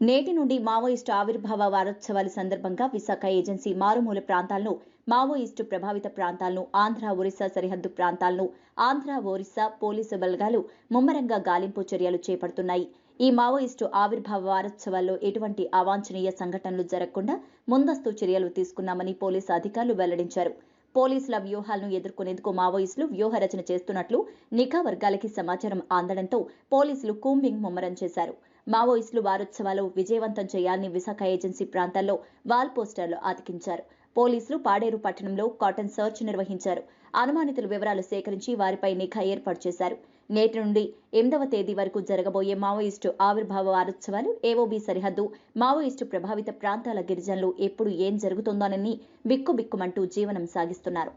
నేటి నుండి మావోయిస్టు ఆవిర్భావ వారోత్సవాల సందర్భంగా విశాఖ ఏజెన్సీ మారుమూల ప్రాంతాలను మావోయిస్టు ప్రభావిత ప్రాంతాలను ఆంధ్ర ఒరిస్సా సరిహద్దు ప్రాంతాలను ఆంధ్ర ఒరిస్సా పోలీసు బలగాలు ముమ్మరంగా గాలింపు చర్యలు చేపడుతున్నాయి. ఈ మావోయిస్టు ఆవిర్భావ వారోత్సవాల్లో ఎటువంటి అవాంఛనీయ సంఘటనలు జరగకుండా ముందస్తు చర్యలు తీసుకున్నామని పోలీసు అధికారులు వెల్లడించారు. పోలీసుల వ్యూహాలను ఎదుర్కొనేందుకు మావోయిస్టులు వ్యూహ రచన చేస్తున్నట్లు నిఘా వర్గాలకి సమాచారం అందడంతో పోలీసులు కూంబింగ్ ముమ్మరం చేశారు. మావోయిస్టులు వారోత్సవాలు విజయవంతం చేయాలని విశాఖ ఏజెన్సీ ప్రాంతాల్లో వాల్ పోస్టర్లు అతికించారు పోలీసులు పాడేరు పట్టణంలో కాటన్ సర్చ్ నిర్వహించారు. అనుమానితుల వివరాలు సేకరించి వారిపై నిఘా ఏర్పాటు చేశారు. నేటి నుండి ఎనిమిదవ తేదీ వరకు జరగబోయే మావోయిస్టు ఆవిర్భావ వారోత్సవాలు ఏఓబీ సరిహద్దు మావోయిస్టు ప్రభావిత ప్రాంతాల గిరిజనులు ఎప్పుడు ఏం జరుగుతుందోనని బిక్కుబిక్కుమంటూ జీవనం సాగిస్తున్నారు.